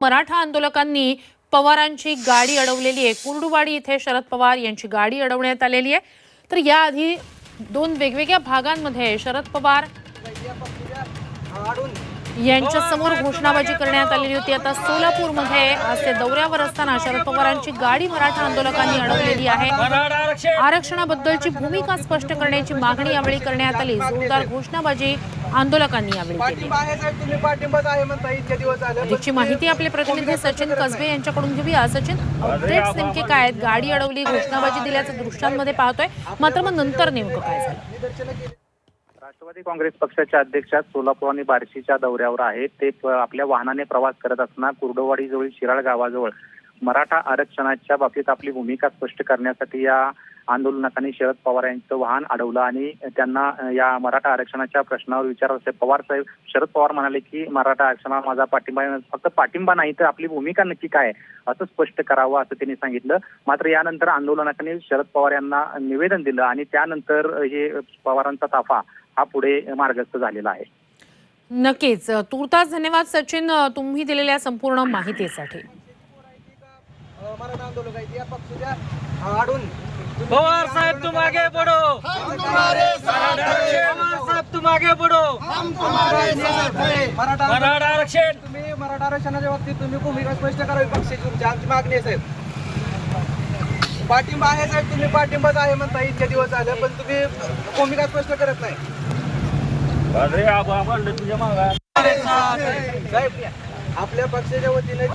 मराठा आंदोलकांनी पवारांची गाडी अडवलेली आहे. कुर्डुवाडी इथे शरद पवार यांची गाडी अडवण्यात आलेली आहे. तर याआधी दोन वेगवेगळ्या भागांमध्ये शरद पवार यांच्यासमोर घोषणाबाजी करण्यात आलेली होती. आता सोलापूरमध्ये आज ते दौऱ्यावर असताना शरद पवारांची गाडी मराठा आंदोलकांनी अडवलेली आहे. आरक्षणाबद्दलची भूमिका स्पष्ट करण्याची मागणी यावेळी करण्यात आली. जोरदार घोषणाबाजी आंदोलकांनी यावेळी केली. अधिकची माहिती आपले प्रतिनिधी सचिन कसबे यांच्याकडून घेऊया. सचिन अपडेट्स नेमके काय आहेत? गाडी अडवली घोषणाबाजी दिल्याचं दृश्यांमध्ये पाहतोय. मात्र मग नंतर नेमकं काय झालं? राष्ट्रवादी काँग्रेस पक्षाच्या अध्यक्ष सोलापूर आणि बार्शीच्या दौऱ्यावर आहेत ते आपल्या वाहनाने प्रवास करत असताना कुर्डवाडीजवळील शिराळ गावाजवळ मराठा आरक्षणाच्या बाबतीत आपली भूमिका स्पष्ट करण्यासाठी या आंदोलनकांनी शरद पवार यांचं वाहन अडवलं आणि त्यांना या मराठा आरक्षणाच्या प्रश्नावर विचारलं असे पवार साहेब शरद पवार म्हणाले की मराठा आरक्षणाला माझा पाठिंबा फक्त पाठिंबा नाही तर आपली भूमिका नक्की काय असं स्पष्ट करावं असं त्यांनी सांगितलं. मात्र यानंतर आंदोलनकांनी शरद पवार यांना निवेदन दिलं आणि त्यानंतर हे पवारांचा ताफा हा पुढे मार्गस्थ झालेला आहे. नक्कीच. तुर्तास धन्यवाद सचिन. तुम्ही दिलेल्या संपूर्ण माहितीसाठी. या पक्षाच्या आडून. पवार साहेब तुम आगे बढ़ो पवार साहेब तुम आगे बढ़ो मराठा आरक्षण. तुम्ही मराठा आरक्षणाच्या बाबतीत तुम्ही भूमिका स्पष्ट करावी पक्षाची तुमची आमची मागणी आहे साहेब. पाठिंबा आहे साहेब. तुम्ही पाठिंबाच आहे म्हणता इतके दिवस झाले पण तुम्ही भूमिका स्पष्ट करत नाही. अरे आबा म्हणलं तुझ्या मागा साहेब आपल्या पक्षाच्या वतीने